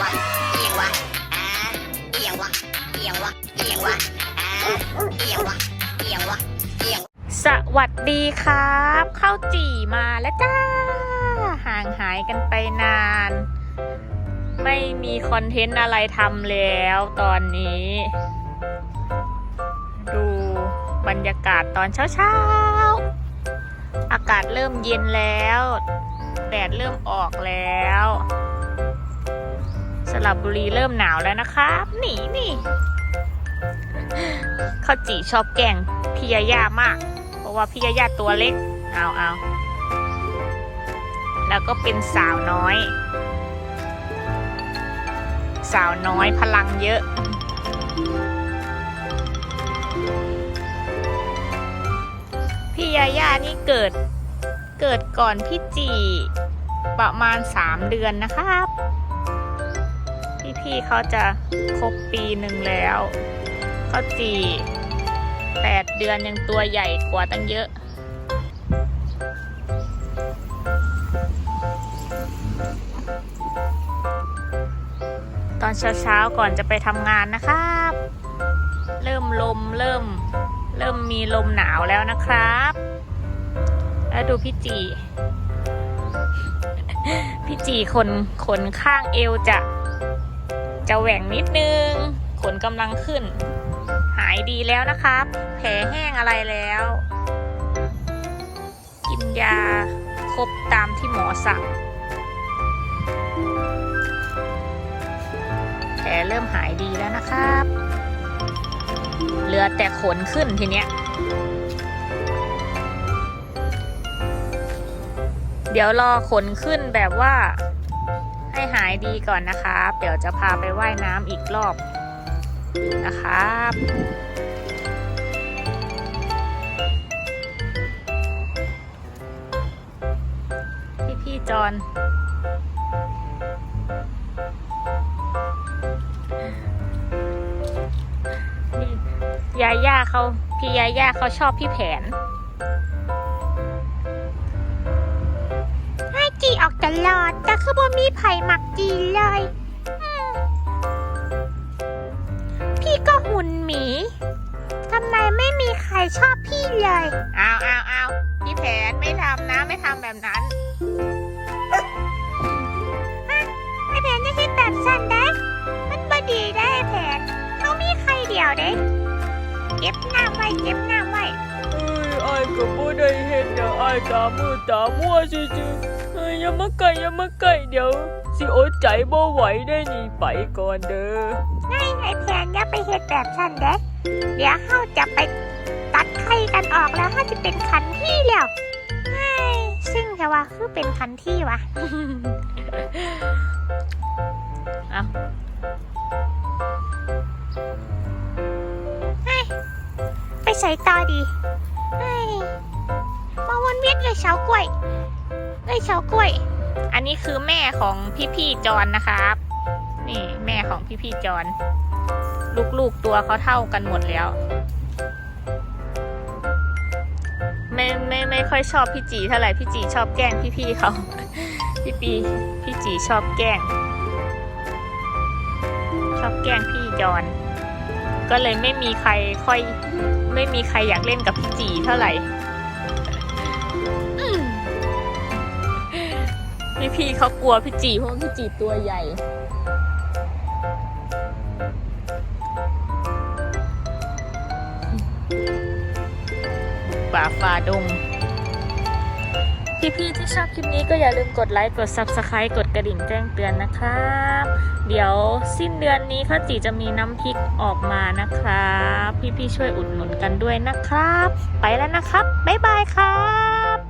วะเอียงวะอ่าเอียงวะเอียงวะเอียงวะอ่าเอียงวะเอียงวะเอียงสวัสดีครับข้าวจี่มาแล้วจ้า ห่างหายกันไปนาน ไม่มีคอนเทนต์อะไรทำแล้วตอนนี้ ดูบรรยากาศตอนเช้าๆ อากาศเริ่มเย็นแล้ว แดดเริ่มออกแล้ว สลับบุรีเริ่มหนาวแล้วนะครับนี่นี่ข้าวจีชอบแกงพี่ยาย่ามาก เพราะว่าพี่ยาย่าตัวเล็กเอาเอาแล้วก็เป็นสาวน้อย สาวน้อยพลังเยอะพี่ยาย่านี่เกิดเกิดก่อนพี่จีประมาณสามเดือนนะครับ พี่ๆเขาจะครบปีหนึ่งแล้วเขาจีแปดเดือนยังตัวใหญ่กว่าตั้งเยอะ ตอนเช้าๆก่อนจะไปทำงานนะครับ เริ่มลมเริ่ม เริ่มมีลมหนาวแล้วนะครับ แล้วดูพี่จีพี่จีขนขนข้างเอวจะ จะแหว่งนิดนึง ขนกำลังขึ้น หายดีแล้วนะครับ แผลแห้งอะไรแล้ว กินยาครบตามที่หมอสั่ง แผลเริ่มหายดีแล้วนะครับ เหลือแต่ขนขึ้นทีเนี้ย เดี๋ยวรอขนขึ้นแบบว่า ให้หายดีก่อนนะครับเดี๋ยวจะพาไปไว่ายน้ำอีกรอบนะครับพี่พี่จอนนี่ยาย่าเขาพี่ยาย่าเขาชอบพี่แผน ออกตลอด แต่คือบ่มีไผ่หมักจีเลยอืมพี่ก็หุ่นหมี ทำไมไม่มีใครชอบพี่เลยเอาเอาเอาพี่แผนไม่ทำนะไม่ทำแบบนั้นไอแผนจะคิดแบบสั้นได้ มันบ่ดีได้ไอแผนเขามีใครเดียวเด้เก็บหน้าไว้เก็บหน้าไว้เอ้ยไอ้ายก็บ่ได้เห็นนะไอ้ายตามือตามัวซื่อๆ เอ้ยอย่ามาใกล้อย่ามาใกล้เดี๋ยว สิอดใจบ่ไหวได้นี่ไปก่อนเด้อไงไอแผนอย่าไปเฮ็ดแบบสั้นเด้เดี๋ยวเขาจะไปตัดไข่กันออกแล้วเขาจะเป็นคันที่แล้วไอ้ซึ่งแต่ว่าคือเป็นคันที่วะเอาเฮ้ยไปใส่ต่อดีเฮ้ยมาวนเวียนเลยเฉากล้วย เลยเฉากล้วย อันนี้คือแม่ของพี่ๆจอนนะครับ นี่แม่ของพี่ๆจอนลูกๆตัวเขาเท่ากันหมดแล้ว ไม่ไม่ไม่ค่อยชอบพี่จีเท่าไหร่พี่จีชอบแกล้งพี่ๆเขาพี่ปีพี่จีชอบแกล้ง ชอบแกล้งพี่จอนก็เลยไม่มีใครค่อย ไม่มีใครอยากเล่นกับพี่จีเท่าไหร่ พี่เขากลัวพี่จีเพราะพี่จีตัวใหญ่ ป่าฝ่าดง พี่ๆที่ชอบคลิปนี้ก็อย่าลืมกดไลค์ กด Subscribe กดกระดิ่งแจ้งเตือนนะครับ เดี๋ยวสิ้นเดือนนี้ข้าจีจะมีน้ำพริกออกมานะครับ พี่ๆช่วยอุดหนุนกันด้วยนะครับ ไปแล้วนะครับ บ๊ายบายครับ